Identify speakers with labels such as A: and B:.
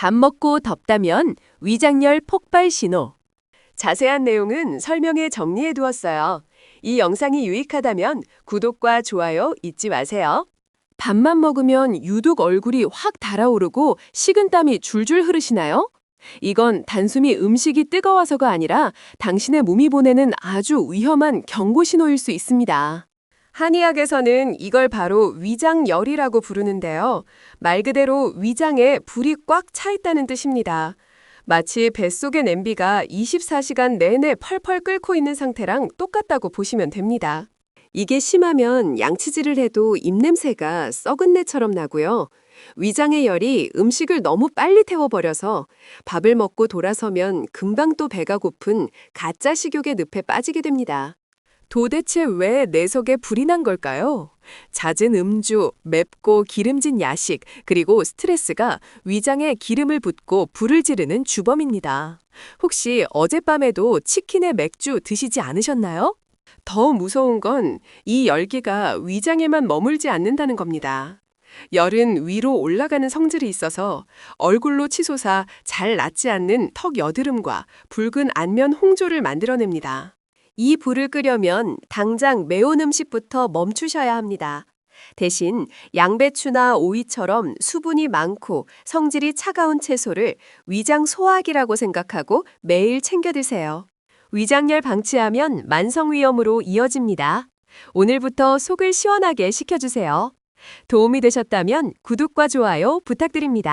A: 밥 먹고 덥다면 위장열 폭발 신호. 자세한 내용은 설명에 정리해 두었어요. 이 영상이 유익하다면 구독과 좋아요 잊지 마세요. 밥만 먹으면 유독 얼굴이 확 달아오르고 식은땀이 줄줄 흐르시나요? 이건 단순히 음식이 뜨거워서가 아니라 당신의 몸이 보내는 아주 위험한 경고 신호일 수 있습니다. 한의학에서는 이걸 바로 위장열이라고 부르는데요. 말 그대로 위장에 불이 꽉 차 있다는 뜻입니다. 마치 뱃속의 냄비가 24시간 내내 펄펄 끓고 있는 상태랑 똑같다고 보시면 됩니다. 이게 심하면 양치질을 해도 입냄새가 썩은 내처럼 나고요. 위장의 열이 음식을 너무 빨리 태워버려서 밥을 먹고 돌아서면 금방 또 배가 고픈 가짜 식욕의 늪에 빠지게 됩니다. 도대체 왜내 속에 불이 난 걸까요? 잦은 음주, 맵고 기름진 야식, 그리고 스트레스가 위장에 기름을 붓고 불을 지르는 주범입니다. 혹시 어젯밤에도 치킨에 맥주 드시지 않으셨나요? 더 무서운 건 이 열기가 위장에만 머물지 않는다는 겁니다. 열은 위로 올라가는 성질이 있어서 얼굴로 치솟아 잘 낫지 않는 턱 여드름과 붉은 안면 홍조를 만들어냅니다. 이 불을 끄려면 당장 매운 음식부터 멈추셔야 합니다. 대신 양배추나 오이처럼 수분이 많고 성질이 차가운 채소를 위장 소화기라고 생각하고 매일 챙겨 드세요. 위장열 방치하면 만성 위염으로 이어집니다. 오늘부터 속을 시원하게 식혀주세요. 도움이 되셨다면 구독과 좋아요 부탁드립니다.